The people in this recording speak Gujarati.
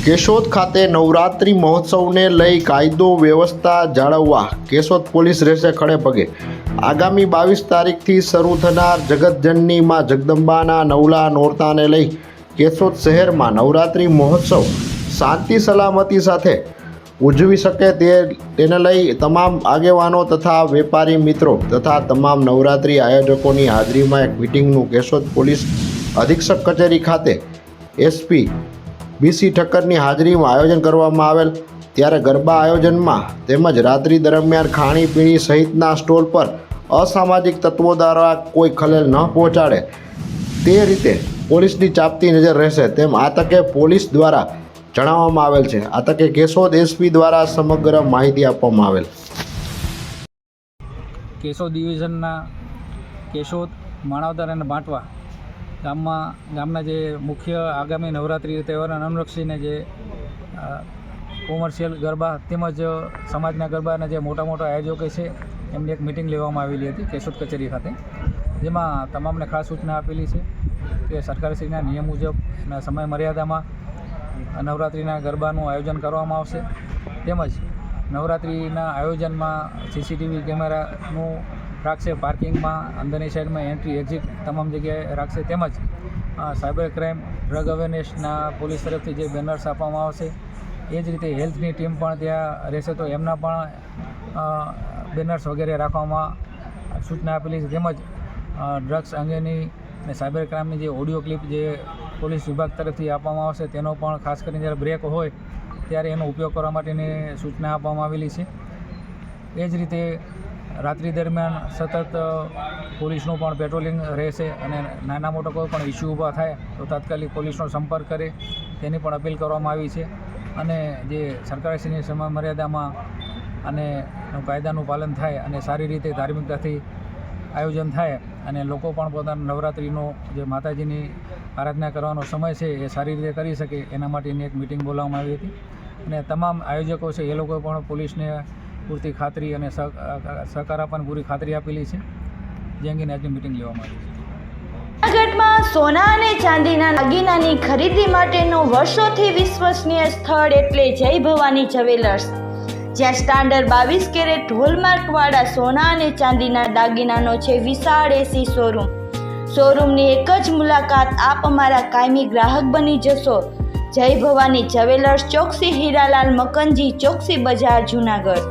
કેશોદ ખાતે નવરાત્રિ મહોત્સવને લઈ કાયદો વ્યવસ્થા જાળવવા કેશોદ પોલીસ રહેશે ખડે પગે. આગામી બાવીસ તારીખથી શરૂ થનાર જગતજનની માં જગદંબાના નવલા નોરતાને લઈ કેશોદ શહેરમાં નવરાત્રિ મહોત્સવ શાંતિ સલામતી સાથે ઉજવી શકે તે તેને લઈ તમામ આગેવાનો તથા વેપારી મિત્રો તથા તમામ નવરાત્રિ આયોજકોની હાજરીમાં એક મિટિંગનું કેશોદ પોલીસ અધિક્ષક કચેરી ખાતે એસપી બીસી ઠક્કરની હાજરીમાં આયોજન કરવામાં આવેલ, ત્યારે ગરબા આયોજનમાં તેમજ રાત્રિ દરમિયાન ખાણીપીણી સહિતના સ્ટોલ પર અસામાજિક તત્વો દ્વારા કોઈ ખલેલ ન પહોંચાડે. તે રીતે પોલીસની ચાપતી નજર રહેશે તેમ આ તકે પોલીસ દ્વારા જણાવવામાં આવેલ છે. આ તકે કેશોદ એસપી દ્વારા સમગ્ર માહિતી આપવામાં આવેલ. કેશોદ ડિવિઝનના કેશોદ, માણાવદર અને બાંટવા ગામમાં, ગામના જે મુખ્ય આગામી નવરાત્રિ તહેવારને અનુલક્ષીને જે કોમર્શિયલ ગરબા તેમજ સમાજના ગરબાના જે મોટા મોટા આયોજકો છે, એમની એક મિટિંગ લેવામાં આવેલી હતી કેશોદ કચેરી ખાતે. જેમાં તમામને ખાસ સૂચના આપેલી છે કે સરકારશ્રીના નિયમ મુજબ એના સમય મર્યાદામાં નવરાત્રિના ગરબાનું આયોજન કરવામાં આવશે. તેમજ નવરાત્રિના આયોજનમાં સીસીટીવી કેમેરાનું રાખશે પાર્કિંગમાં, અંદરની સાઈડમાં એન્ટ્રી એક્ઝિટ તમામ જગ્યાએ રાખશે. તેમજ સાયબર ક્રાઇમ, ડ્રગ અવેરનેસના પોલીસ તરફથી જે બેનર્સ આપવામાં આવશે, એ જ રીતે હેલ્થની ટીમ પણ ત્યાં રહેશે. તો એમના પણ બેનર્સ વગેરે રાખવામાં સૂચના આપેલી છે. તેમજ ડ્રગ્સ અંગેની અને સાયબર ક્રાઇમની જે ઓડિયો ક્લિપ જે પોલીસ વિભાગ તરફથી આપવામાં આવશે, તેનો પણ ખાસ કરીને જ્યારે બ્રેક હોય, ત્યારે એનો ઉપયોગ કરવા માટેની સૂચના આપવામાં આવેલી છે. એ જ રીતે રાત્રિ દરમિયાન સતત પોલીસનું પણ પેટ્રોલિંગ રહેશે અને નાના મોટા કોઈ પણ ઇસ્યુ ઊભા થાય તો તાત્કાલિક પોલીસનો સંપર્ક કરે, તેની પણ અપીલ કરવામાં આવી છે. અને જે સરકારશ્રીની સમય મર્યાદામાં અને કાયદાનું પાલન થાય અને સારી રીતે ધાર્મિકતાથી આયોજન થાય અને લોકો પણ પોતાના નવરાત્રિનો જે માતાજીની આરાધના કરવાનો સમય છે એ સારી રીતે કરી શકે, એના માટેની એક મિટિંગ બોલાવવામાં આવી હતી. અને તમામ આયોજકો છે એ લોકો પણ પોલીસને પૂરતી ખાતરી અને સહકાર આપવાની પૂરી ખાતરી આપેલી છે, જે અંગેની આજની મિટિંગ લેવામાં આવી છે. જૂનાગઢમાં સોના અને ચાંદીના દાગીનાની ખરીદી માટેનું વર્ષોથી વિશ્વસનીય સ્થળ એટલે જય ભવાની જ્વેલર્સ જ્યાં સ્ટાન્ડર્ડ બાવીસ કેરેટ હોલમાર્કવાળા સોના અને ચાંદીના દાગીનાનો છે વિશાળ એસી શોરૂમ શોરૂમની એક જ મુલાકાત આપ અમારા કાયમી ગ્રાહક બની જશો. જય ભવાની જ્વેલર્સ ચોકસી હીરાલાલ મકનજી ચોકસી બજાર જુનાગઢ.